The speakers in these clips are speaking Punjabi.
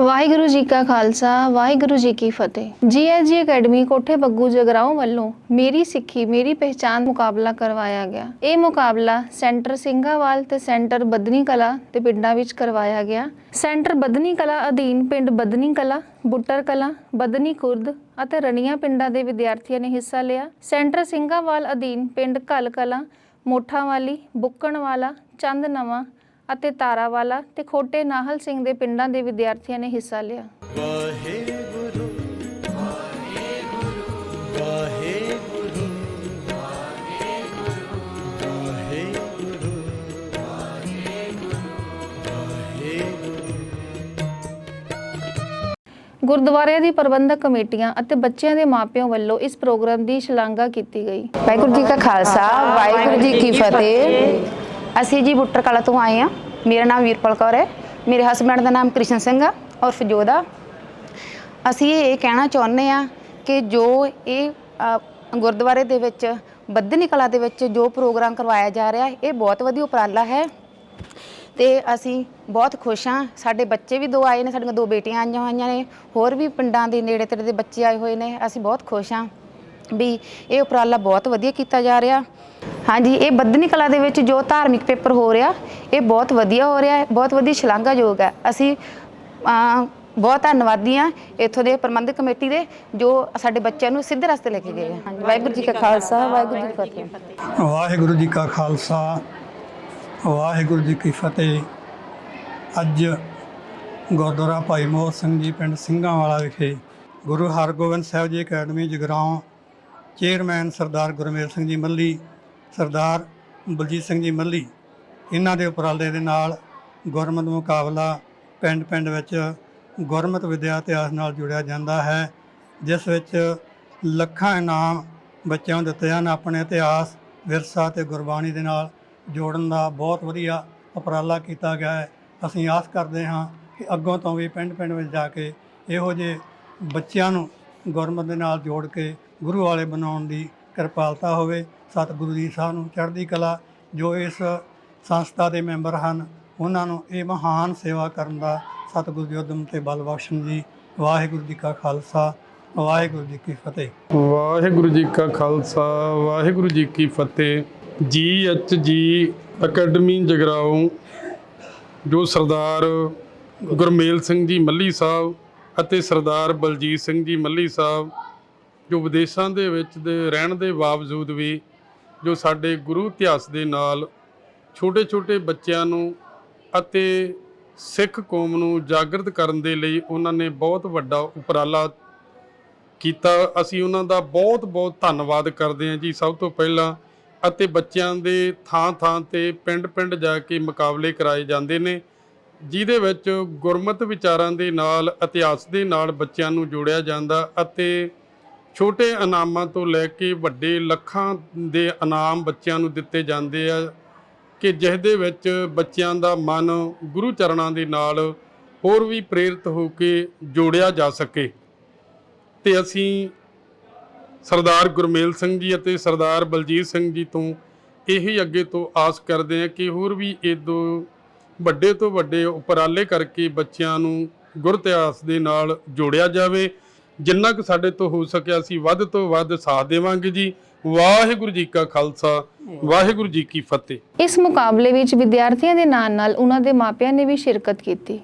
ਵਾਹਿਗੁਰੂ ਜੀ ਕਾ ਖਾਲਸਾ, ਵਾਹਿਗੁਰੂ ਜੀ ਕੀ ਫਤਿਹ। ਜੀਐਸਜੀ ਅਕੈਡਮੀ ਕੋਠੇ ਬੱਗੂ ਜਗਰਾਉਂ ਵੱਲੋਂ ਮੇਰੀ ਸਿੱਖੀ, ਮੇਰੀ ਪਹਿਚਾਨ ਮੁਕਾਬਲਾ ਕਰਵਾਇਆ ਗਿਆ। ਇਹ ਮੁਕਾਬਲਾ ਸੈਂਟਰ ਸਿੰਘਾਵਾਲ ਤੇ ਸੈਂਟਰ ਬਦਨੀ ਕਲਾ ਦੇ ਪਿੰਡਾਂ ਵਿੱਚ ਕਰਵਾਇਆ ਗਿਆ। ਸੈਂਟਰ ਬਦਨੀ ਕਲਾ ਅਧੀਨ ਪਿੰਡ ਬਦਨੀ ਕਲਾ, ਬੁੱਟਰ ਕਲਾ ਬਦਨੀ ਖੁਰਦ ਅਤੇ ਰਣੀਆਂ ਪਿੰਡਾਂ ਦੇ ਵਿਦਿਆਰਥੀਆਂ ਨੇ ਹਿੱਸਾ ਲਿਆ। ਸੈਂਟਰ ਸਿੰਘਾਵਾਲ ਅਧੀਨ ਪਿੰਡ ਘਲ ਕਲਾ, ਮੋਠਾਵਾਲੀ, ਬੁੱਕਣਵਾਲਾ, ਚੰਦ ਨਵਾਂ ਅਤੇ ਤਾਰਾਵਾਲਾ ਤੇ ਖੋਟੇ ਨਾਹਲ ਸਿੰਘ ਦੇ ਪਿੰਡਾਂ ਦੇ ਵਿਦਿਆਰਥੀਆਂ ਨੇ ਹਿੱਸਾ ਲਿਆ। ਵਾਹਿਗੁਰੂ ਵਾਹਿਗੁਰੂ ਵਾਹਿਗੁਰੂ ਵਾਹਿਗੁਰੂ ਗੁਰਦੁਆਰਿਆਂ ਦੀ ਪ੍ਰਬੰਧਕ ਕਮੇਟੀਆਂ ਅਤੇ ਬੱਚਿਆਂ ਦੇ ਮਾਪਿਆਂ ਵੱਲੋਂ ਇਸ ਪ੍ਰੋਗਰਾਮ ਦੀ ਸ਼ਲਾਘਾ ਕੀਤੀ ਗਈ। ਵਾਹਿਗੁਰੂ ਜੀ ਕਾ ਖਾਲਸਾ ਵਾਹਿਗੁਰੂ ਜੀ ਕੀ ਫਤਿਹ। ਅਸੀਂ ਜੀ ਬੁੱਟਰ ਕਲਾ ਤੋਂ ਆਏ ਆ ਮੇਰਾ ਨਾਮ ਵੀਰਪਾਲ ਕੌਰ ਹੈ। ਮੇਰੇ ਹਸਬੰਡ ਦਾ ਨਾਮ ਕ੍ਰਿਸ਼ਨ ਸਿੰਘ ਆ ਔਰ ਫਜੋਦਾ ਅਸੀਂ ਇਹ ਕਹਿਣਾ ਚਾਹੁੰਦੇ ਆ ਕਿ ਜੋ ਇਹ ਗੁਰਦੁਆਰੇ ਦੇ ਵਿੱਚ, ਬੱਧਨੀ ਕਲਾ ਦੇ ਵਿੱਚ ਜੋ ਪ੍ਰੋਗਰਾਮ ਕਰਵਾਇਆ ਜਾ ਰਿਹਾ, ਇਹ ਬਹੁਤ ਵਧੀਆ ਉਪਰਾਲਾ ਹੈ। ਤੇ ਅਸੀਂ ਬਹੁਤ ਖੁਸ਼ ਹਾਂ। ਸਾਡੇ ਬੱਚੇ ਵੀ ਦੋ ਆਏ ਨੇ, ਸਾਡੀਆਂ ਦੋ ਬੇਟੀਆਂ ਆਈਆਂ ਹੋਈਆਂ ਨੇ, ਹੋਰ ਵੀ ਪਿੰਡਾਂ ਦੇ ਨੇੜੇ ਤੇੜੇ ਦੇ ਬੱਚੇ ਆਏ ਹੋਏ ਨੇ। ਅਸੀਂ ਬਹੁਤ ਖੁਸ਼ ਹਾਂ ਵੀ ਇਹ ਉਪਰਾਲਾ ਬਹੁਤ ਵਧੀਆ ਕੀਤਾ ਜਾ ਰਿਹਾ। ਹਾਂਜੀ, ਇਹ ਬੱਧਨੀ ਕਲਾ ਦੇ ਵਿੱਚ ਜੋ ਧਾਰਮਿਕ ਪੇਪਰ ਹੋ ਰਿਹਾ, ਇਹ ਬਹੁਤ ਵਧੀਆ ਹੋ ਰਿਹਾ ਹੈ, ਬਹੁਤ ਵਧੀਆ ਸ਼ਲਾਘਾਯੋਗ ਹੈ। ਅਸੀਂ ਬਹੁਤ ਧੰਨਵਾਦੀ ਹਾਂ ਇੱਥੋਂ ਦੇ ਪ੍ਰਬੰਧਕ ਕਮੇਟੀ ਦੇ, ਜੋ ਸਾਡੇ ਬੱਚਿਆਂ ਨੂੰ ਸਿੱਧੇ ਰਸਤੇ ਲੈ ਕੇ ਗਏ ਆ ਵਾਹਿਗੁਰੂ ਜੀ ਕਾ ਖਾਲਸਾ, ਵਾਹਿਗੁਰੂ ਜੀ ਕੀ ਫਤਿਹ। ਵਾਹਿਗੁਰੂ ਜੀ ਕਾ ਖਾਲਸਾ, ਵਾਹਿਗੁਰੂ ਜੀ ਕੀ ਫਤਿਹ। ਅੱਜ ਗੁਰਦੁਆਰਾ ਭਾਈ ਮੋਹਨ ਸਿੰਘ ਜੀ ਪਿੰਡ ਸਿੰਘਾਂ ਵਾਲਾ ਵਿਖੇ ਗੁਰੂ ਹਰਗੋਬਿੰਦ ਸਾਹਿਬ ਜੀ ਅਕੈਡਮੀ ਜਗਰਾਉਂ ਚੇਅਰਮੈਨ ਸਰਦਾਰ ਗੁਰਮੇਲ ਸਿੰਘ ਜੀ ਮੱਲੀ ਸਰਦਾਰ ਬਲਜੀਤ ਸਿੰਘ ਜੀ ਮੱਲੀ ਇਹਨਾਂ ਦੇ ਉਪਰਾਲੇ ਦੇ ਨਾਲ ਗੁਰਮਤ ਮੁਕਾਬਲਾ ਪਿੰਡ-ਪਿੰਡ ਵਿੱਚ ਗੁਰਮਤ ਵਿਦਿਆ ਇਤਿਹਾਸ ਨਾਲ ਜੁੜਿਆ ਜਾਂਦਾ ਹੈ, ਜਿਸ ਵਿੱਚ ਲੱਖਾਂ ਇਨਾਮ ਬੱਚਿਆਂ ਨੂੰ ਦਿੱਤੇ ਹਨ। ਆਪਣੇ ਇਤਿਹਾਸ, ਵਿਰਸਾ ਤੇ ਗੁਰਬਾਣੀ ਦੇ ਨਾਲ ਜੋੜਨ ਦਾ ਬਹੁਤ ਵਧੀਆ ਉਪਰਾਲਾ ਕੀਤਾ ਗਿਆ ਹੈ। ਅਸੀਂ ਆਸ ਕਰਦੇ ਹਾਂ ਕਿ ਅੱਗੋਂ ਤੋਂ ਵੀ ਪਿੰਡ-ਪਿੰਡ ਵਿੱਚ ਜਾ ਕੇ ਇਹੋ ਜਿਹੇ ਬੱਚਿਆਂ ਨੂੰ ਗੁਰਮਤ ਦੇ ਨਾਲ ਜੋੜ ਕੇ ਗੁਰੂ ਵਾਲੇ ਬਣਾਉਣ ਦੀ ਕਿਰਪਾਲਤਾ ਹੋਵੇ ਸਤਿਗੁਰੂ ਜੀ ਸਾਹਿਬ ਨੂੰ ਚੜ੍ਹਦੀ ਕਲਾ, ਜੋ ਇਸ ਸੰਸਥਾ ਦੇ ਮੈਂਬਰ ਹਨ, ਉਹਨਾਂ ਨੂੰ ਇਹ ਮਹਾਨ ਸੇਵਾ ਕਰਨ ਦਾ ਸਤਿਗੁਰੂ ਜੀ ਉਦਮ ਤੇ ਬਲ ਬਖਸ਼ਣ ਜੀ। ਵਾਹਿਗੁਰੂ ਜੀ ਕਾ ਖਾਲਸਾ, ਵਾਹਿਗੁਰੂ ਜੀ ਕੀ ਫਤਿਹ। ਵਾਹਿਗੁਰੂ ਜੀ ਕਾ ਖਾਲਸਾ, ਵਾਹਿਗੁਰੂ ਜੀ ਕੀ ਫਤਿਹ। ਜੀ ਐਚ ਜੀ ਅਕੈਡਮੀ ਜਗਰਾਉਂ, ਜੋ ਸਰਦਾਰ ਗੁਰਮੇਲ ਸਿੰਘ ਜੀ ਮੱਲੀ ਸਾਹਿਬ ਅਤੇ ਸਰਦਾਰ ਬਲਜੀਤ ਸਿੰਘ ਜੀ ਮੱਲੀ ਸਾਹਿਬ ਜੋ ਵਿਦੇਸ਼ਾਂ ਦੇ ਵਿੱਚ ਦੇ ਰਹਿਣ ਦੇ ਬਾਵਜੂਦ ਵੀ ਜੋ ਸਾਡੇ ਗੁਰੂ ਇਤਿਹਾਸ ਦੇ ਨਾਲ ਛੋਟੇ-ਛੋਟੇ ਬੱਚਿਆਂ ਨੂੰ ਅਤੇ ਸਿੱਖ ਕੌਮ ਨੂੰ ਜਾਗਰਤ ਕਰਨ ਦੇ ਲਈ ਉਹਨਾਂ ਨੇ ਬਹੁਤ ਵੱਡਾ ਉਪਰਾਲਾ ਕੀਤਾ। ਅਸੀਂ ਉਹਨਾਂ ਦਾ ਬਹੁਤ ਬਹੁਤ ਧੰਨਵਾਦ ਕਰਦੇ ਹਾਂ ਜੀ ਸਭ ਤੋਂ ਪਹਿਲਾਂ ਅਤੇ ਬੱਚਿਆਂ ਦੇ ਥਾਂ ਥਾਂ ਤੇ ਪਿੰਡ ਪਿੰਡ ਜਾ ਕੇ ਮੁਕਾਬਲੇ ਕਰਾਏ ਜਾਂਦੇ ਨੇ, ਜਿਹਦੇ ਵਿੱਚ ਗੁਰਮਤ ਵਿਚਾਰਾਂ ਦੇ ਨਾਲ, ਇਤਿਹਾਸ ਦੇ ਨਾਲ ਬੱਚਿਆਂ ਨੂੰ ਜੋੜਿਆ ਜਾਂਦਾ ਅਤੇ ਛੋਟੇ ਇਨਾਮਾਂ ਤੋਂ ਲੈ ਕੇ ਵੱਡੇ ਲੱਖਾਂ ਦੇ ਇਨਾਮ ਬੱਚਿਆਂ ਨੂੰ ਦਿੱਤੇ ਜਾਂਦੇ ਆ ਕਿ ਜਿਸ ਦੇ ਵਿੱਚ ਬੱਚਿਆਂ ਦਾ ਮਨ ਗੁਰੂ ਚਰਨਾਂ ਦੇ ਨਾਲ ਹੋਰ ਵੀ ਪ੍ਰੇਰਿਤ ਹੋ ਕੇ ਜੋੜਿਆ ਜਾ ਸਕੇ। ਤੇ ਅਸੀਂ ਸਰਦਾਰ ਗੁਰਮੇਲ ਸਿੰਘ ਜੀ ਅਤੇ ਸਰਦਾਰ ਬਲਜੀਤ ਸਿੰਘ ਜੀ ਤੋਂ ਇਹੀ ਅੱਗੇ ਤੋਂ ਆਸ ਕਰਦੇ ਹਾਂ ਕਿ ਹੋਰ ਵੀ ਇਹ ਦੋ ਵੱਡੇ ਤੋਂ ਵੱਡੇ ਉਪਰਾਲੇ ਕਰਕੇ ਬੱਚਿਆਂ ਨੂੰ ਗੁਰ ਇਤਿਹਾਸ ਦੇ ਨਾਲ ਜੋੜਿਆ ਜਾਵੇ ਜਿੰਨਾ ਕੁ ਸਾਡੇ ਤੋਂ ਹੋ ਸਕਿਆ ਅਸੀਂ ਵੱਧ ਤੋਂ ਵੱਧ ਸਾਥ ਦੇਵਾਂਗੇ ਜੀ। ਵਾਹਿਗੁਰੂ ਜੀ ਕਾ ਖਾਲਸਾ, ਵਾਹਿਗੁਰੂ ਜੀ ਕੀ ਫਤਿਹ। ਇਸ ਮੁਕਾਬਲੇ ਵਿੱਚ ਵਿਦਿਆਰਥੀਆਂ ਦੇ ਨਾਲ ਨਾਲ ਉਹਨਾਂ ਦੇ ਮਾਪਿਆਂ ਨੇ ਵੀ ਸ਼ਿਰਕਤ ਕੀਤੀ।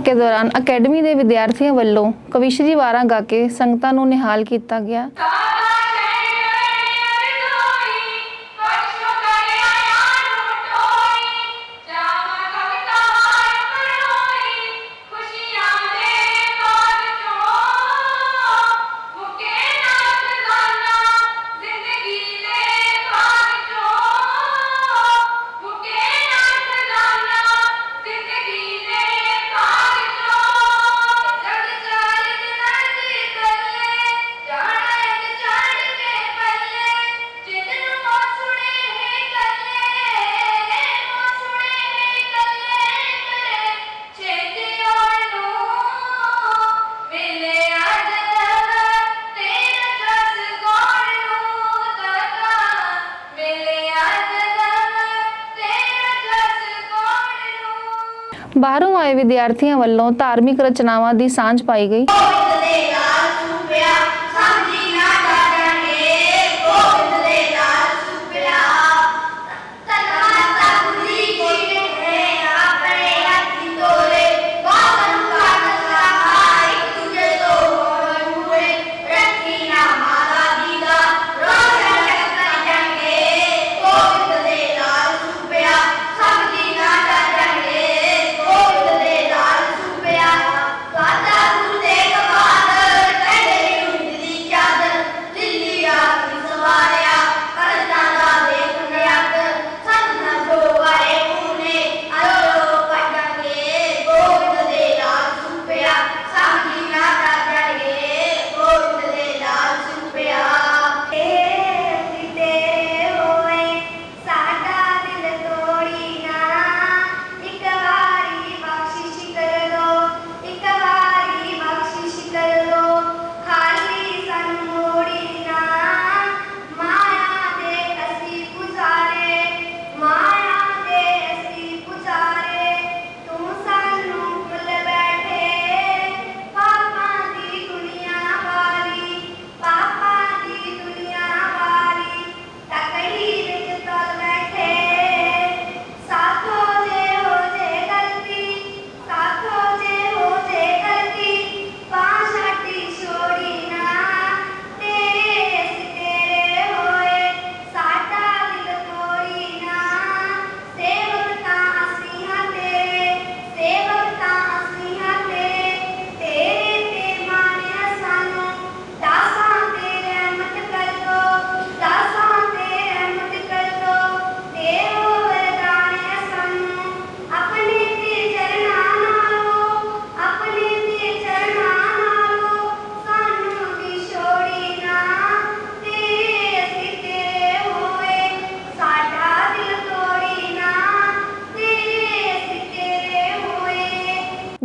ਮੌਕੇ ਦੌਰਾਨ ਅਕੈਡਮੀ ਦੇ ਵਿਦਿਆਰਥੀਆਂ ਵੱਲੋਂ ਕਵਿਸ਼ਰੀ ਵਾਰਾਂ ਗਾ ਕੇ ਸੰਗਤਾਂ ਨੂੰ ਨਿਹਾਲ ਕੀਤਾ ਗਿਆ। ਬਾਹਰੋਂ ਆਏ ਵਿਦਿਆਰਥੀਆਂ ਵੱਲੋਂ ਧਾਰਮਿਕ ਰਚਨਾਵਾਂ ਦੀ ਸਾਂਝ ਪਾਈ ਗਈ।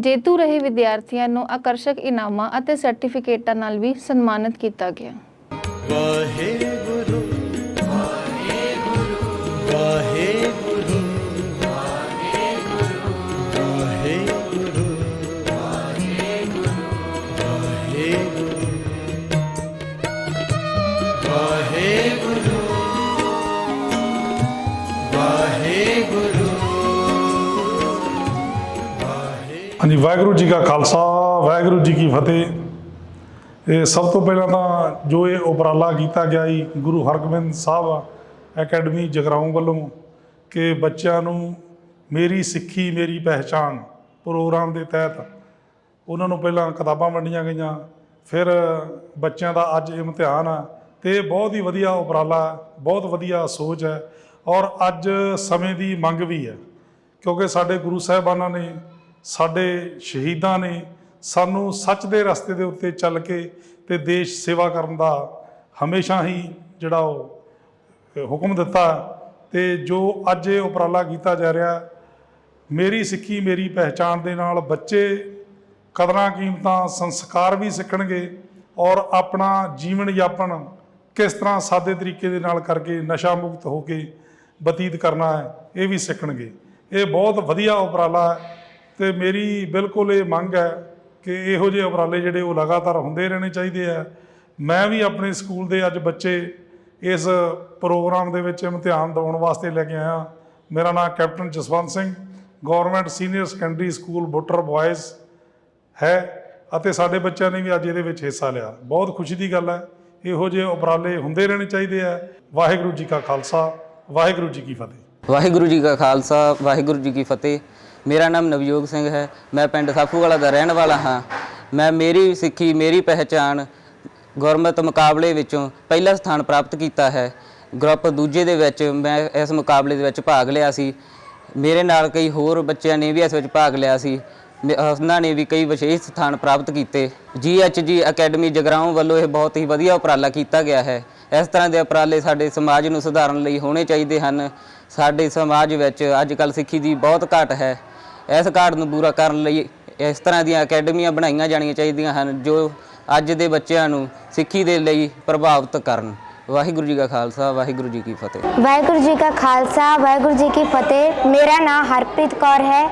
ਜੇਤੂ ਰਹੇ ਵਿਦਿਆਰਥੀਆਂ ਨੂੰ ਆਕਰਸ਼ਕ ਇਨਾਮਾਂ ਅਤੇ ਸਰਟੀਫਿਕੇਟਾਂ ਨਾਲ ਵੀ ਸਨਮਾਨਿਤ ਕੀਤਾ ਗਿਆ। ਵਾਹਿਗੁਰੂ ਹਾਂਜੀ, ਵਾਹਿਗੁਰੂ ਜੀ ਕਾ ਖਾਲਸਾ, ਵਾਹਿਗੁਰੂ ਜੀ ਕੀ ਫਤਿਹ। ਇਹ ਸਭ ਤੋਂ ਪਹਿਲਾਂ ਤਾਂ ਜੋ ਇਹ ਉਪਰਾਲਾ ਕੀਤਾ ਗਿਆ ਜੀ, ਗੁਰੂ ਹਰਗੋਬਿੰਦ ਸਾਹਿਬ ਅਕੈਡਮੀ ਜਗਰਾਉਂ ਵੱਲੋਂ ਕਿ ਬੱਚਿਆਂ ਨੂੰ ਮੇਰੀ ਸਿੱਖੀ, ਮੇਰੀ ਪਹਿਚਾਣ ਪ੍ਰੋਗਰਾਮ ਦੇ ਤਹਿਤ ਉਹਨਾਂ ਨੂੰ ਪਹਿਲਾਂ ਕਿਤਾਬਾਂ ਵੰਡੀਆਂ ਗਈਆਂ, ਫਿਰ ਬੱਚਿਆਂ ਦਾ ਅੱਜ ਇਮਤਿਹਾਨ ਆ ਤੇ ਇਹ ਬਹੁਤ ਹੀ ਵਧੀਆ ਉਪਰਾਲਾ, ਬਹੁਤ ਵਧੀਆ ਸੋਚ ਹੈ ਔਰ ਅੱਜ ਸਮੇਂ ਦੀ ਮੰਗ ਵੀ ਹੈ ਕਿਉਂਕਿ ਸਾਡੇ ਗੁਰੂ ਸਾਹਿਬਾਨਾਂ ਨੇ ਸਾਡੇ ਸ਼ਹੀਦਾਂ ਨੇ ਸਾਨੂੰ ਸੱਚ ਦੇ ਰਸਤੇ ਦੇ ਉੱਤੇ ਚੱਲ ਕੇ ਤੇ ਦੇਸ਼ ਸੇਵਾ ਕਰਨ ਦਾ ਹਮੇਸ਼ਾ ਹੀ ਜਿਹੜਾ ਉਹ ਹੁਕਮ ਦਿੱਤਾ ਤੇ ਜੋ ਅੱਜ ਇਹ ਉਪਰਾਲਾ ਕੀਤਾ ਜਾ ਰਿਹਾ, ਮੇਰੀ ਸਿੱਖੀ, ਮੇਰੀ ਪਹਿਚਾਣ ਦੇ ਨਾਲ ਬੱਚੇ ਕਦਰਾਂ ਕੀਮਤਾਂ ਸੰਸਕਾਰ ਵੀ ਸਿੱਖਣਗੇ ਔਰ ਆਪਣਾ ਜੀਵਨ ਯਾਪਨ ਕਿਸ ਤਰ੍ਹਾਂ ਸਾਦੇ ਤਰੀਕੇ ਦੇ ਨਾਲ ਕਰਕੇ ਨਸ਼ਾ ਮੁਕਤ ਹੋ ਕੇ ਬਤੀਤ ਕਰਨਾ ਹੈ, ਇਹ ਵੀ ਸਿੱਖਣਗੇ। ਇਹ ਬਹੁਤ ਵਧੀਆ ਉਪਰਾਲਾ ਹੈ। ਤੇ ਮੇਰੀ ਬਿਲਕੁਲ ਇਹ ਮੰਗ ਹੈ ਕਿ ਇਹੋ ਜਿਹੇ ਉਪਰਾਲੇ ਜਿਹੜੇ ਉਹ ਲਗਾਤਾਰ ਹੁੰਦੇ ਰਹਿਣੇ ਚਾਹੀਦੇ ਆ। ਮੈਂ ਵੀ ਆਪਣੇ ਸਕੂਲ ਦੇ ਅੱਜ ਬੱਚੇ ਇਸ ਪ੍ਰੋਗਰਾਮ ਦੇ ਵਿੱਚ ਇਮਤਿਹਾਨ ਦਿਵਾਉਣ ਵਾਸਤੇ ਲੈ ਕੇ ਆਇਆ। ਮੇਰਾ ਨਾਮ captain Jaswant Singh, government senior secondary school Buttar boys ਹੈ ਅਤੇ ਸਾਡੇ ਬੱਚਿਆਂ ਨੇ ਵੀ ਅੱਜ ਇਹਦੇ ਵਿੱਚ ਹਿੱਸਾ ਲਿਆ। ਬਹੁਤ ਖੁਸ਼ੀ ਦੀ ਗੱਲ ਹੈ, ਇਹੋ ਜਿਹੇ ਉਪਰਾਲੇ ਹੁੰਦੇ ਰਹਿਣੇ ਚਾਹੀਦੇ ਆ। ਵਾਹਿਗੁਰੂ ਜੀ ਕਾ ਖਾਲਸਾ, ਵਾਹਿਗੁਰੂ ਜੀ ਕੀ ਫਤਿਹ। ਵਾਹਿਗੁਰੂ ਜੀ ਕਾ ਖਾਲਸਾ, ਵਾਹਿਗੁਰੂ ਜੀ ਕੀ ਫਤਿਹ। ਮੇਰਾ ਨਾਮ ਨਵਯੋਗ ਸਿੰਘ ਹੈ। ਮੈਂ ਪਿੰਡ ਸਾਫੂਵਾਲਾ ਦਾ ਰਹਿਣ ਵਾਲਾ ਹਾਂ। ਮੈਂ ਮੇਰੀ ਸਿੱਖੀ, ਮੇਰੀ ਪਹਿਚਾਣ ਗੁਰਮਤ ਮੁਕਾਬਲੇ ਵਿੱਚੋਂ ਪਹਿਲਾ ਸਥਾਨ ਪ੍ਰਾਪਤ ਕੀਤਾ ਹੈ। ਗਰੁੱਪ ਦੂਜੇ ਦੇ ਵਿੱਚ ਮੈਂ ਇਸ ਮੁਕਾਬਲੇ ਦੇ ਵਿੱਚ ਭਾਗ ਲਿਆ ਸੀ। ਮੇਰੇ ਨਾਲ ਕਈ ਹੋਰ ਬੱਚਿਆਂ ਨੇ ਵੀ ਇਸ ਵਿੱਚ ਭਾਗ ਲਿਆ ਸੀ। ਮੇ- ਉਹਨਾਂ ਨੇ ਵੀ ਕਈ ਵਿਸ਼ੇਸ਼ ਸਥਾਨ ਪ੍ਰਾਪਤ ਕੀਤੇ। ਜੀਐਚਜੀ ਅਕੈਡਮੀ ਜਗਰਾਉਂ ਵੱਲੋਂ ਇਹ ਬਹੁਤ ਹੀ ਵਧੀਆ ਉਪਰਾਲਾ ਕੀਤਾ ਗਿਆ ਹੈ। ਇਸ ਤਰ੍ਹਾਂ ਦੇ ਉਪਰਾਲੇ ਸਾਡੇ ਸਮਾਜ ਨੂੰ ਸੁਧਾਰਨ ਲਈ ਹੋਣੇ ਚਾਹੀਦੇ ਹਨ। ਸਾਡੇ ਸਮਾਜ ਵਿੱਚ ਅੱਜ ਕੱਲ੍ਹ ਸਿੱਖੀ ਦੀ ਬਹੁਤ ਘਾਟ ਹੈ। ਇਸ ਘਾਟ ਨੂੰ ਪੂਰਾ ਕਰਨ ਲਈ ਇਸ ਤਰ੍ਹਾਂ ਦੀਆਂ ਅਕੈਡਮੀਆਂ ਬਣਾਈਆਂ ਜਾਣੀਆਂ ਚਾਹੀਦੀਆਂ ਹਨ, ਜੋ ਅੱਜ ਦੇ ਬੱਚਿਆਂ ਨੂੰ ਸਿੱਖੀ ਦੇ ਲਈ ਪ੍ਰਭਾਵਿਤ ਕਰਨ। ਵਾਹਿਗੁਰੂ ਜੀ ਕਾ ਖਾਲਸਾ, ਵਾਹਿਗੁਰੂ ਜੀ ਕੀ ਫਤਿਹ। ਵਾਹਿਗੁਰੂ ਜੀ ਕਾ ਖਾਲਸਾ, ਵਾਹਿਗੁਰੂ ਜੀ ਕੀ ਫਤਿਹ। ਮੇਰਾ ਨਾਮ ਹਰਪ੍ਰੀਤ ਕੌਰ ਹੈ।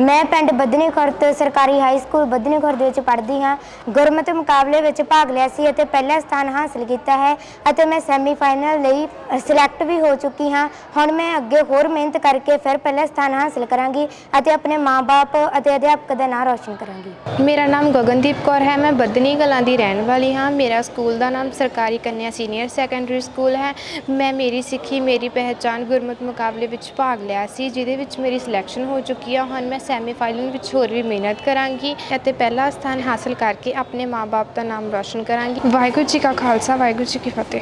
ਮੈਂ ਪਿੰਡ ਬੱਧਨੀ ਖੁਰਦ ਸਰਕਾਰੀ ਹਾਈ ਸਕੂਲ ਬੱਧਨੀ ਖੁਰਦ ਵਿੱਚ ਪੜ੍ਹਦੀ ਹਾਂ। ਗੁਰਮਤਿ ਮੁਕਾਬਲੇ ਵਿੱਚ ਭਾਗ ਲਿਆ ਸੀ ਅਤੇ ਪਹਿਲਾ ਸਥਾਨ ਹਾਸਲ ਕੀਤਾ ਹੈ ਅਤੇ ਮੈਂ ਸੈਮੀਫਾਈਨਲ ਲਈ ਸਿਲੈਕਟ ਵੀ ਹੋ ਚੁੱਕੀ ਹਾਂ। ਹੁਣ ਮੈਂ ਅੱਗੇ ਹੋਰ ਮਿਹਨਤ ਕਰਕੇ ਫਿਰ ਪਹਿਲਾ ਸਥਾਨ ਹਾਸਲ ਕਰਾਂਗੀ ਅਤੇ ਆਪਣੇ ਮਾਪੇ ਅਤੇ ਅਧਿਆਪਕ ਦਾ ਨਾਮ ਰੌਸ਼ਨ ਕਰਾਂਗੀ। ਮੇਰਾ ਨਾਮ ਗਗਨਦੀਪ ਕੌਰ ਹੈ, ਮੈਂ ਬਦਨੀ ਕਲਾਂ ਦੀ ਰਹਿਣ ਵਾਲੀ ਹਾਂ। ਮੇਰਾ ਸਕੂਲ ਦਾ ਨਾਮ ਸਰਕਾਰੀ ਕੰਨਿਆ ਸੀਨੀਅਰ ਸੈਕੰਡਰੀ ਸਕੂਲ ਹੈ। ਮੈਂ ਮੇਰੀ ਸਿੱਖੀ, ਮੇਰੀ ਪਹਿਚਾਨ ਗੁਰਮਤਿ ਮੁਕਾਬਲੇ ਵਿੱਚ ਭਾਗ ਲਿਆ ਸੀ, ਜਿਹਦੇ ਵਿੱਚ ਮੇਰੀ ਸਿਲੈਕਸ਼ਨ ਹੋ ਚੁੱਕੀ ਹੈ ਹੁਣ ਮੈਂ ਸੈਮੀਫਾਈਨਲ ਵਿੱਚ ਹੋਰ ਵੀ ਮਿਹਨਤ ਕਰਾਂਗੀ ਅਤੇ ਪਹਿਲਾ ਸਥਾਨ ਹਾਸਲ ਕਰਕੇ ਆਪਣੇ ਮਾਪੇ ਦਾ ਨਾਮ ਰੌਸ਼ਨ ਕਰਾਂਗੀ। ਵਾਹਿਗੁਰੂ ਜੀ ਕਾ ਖਾਲਸਾ, ਵਾਹਿਗੁਰੂ ਜੀ ਕੀ ਫਤਿਹ।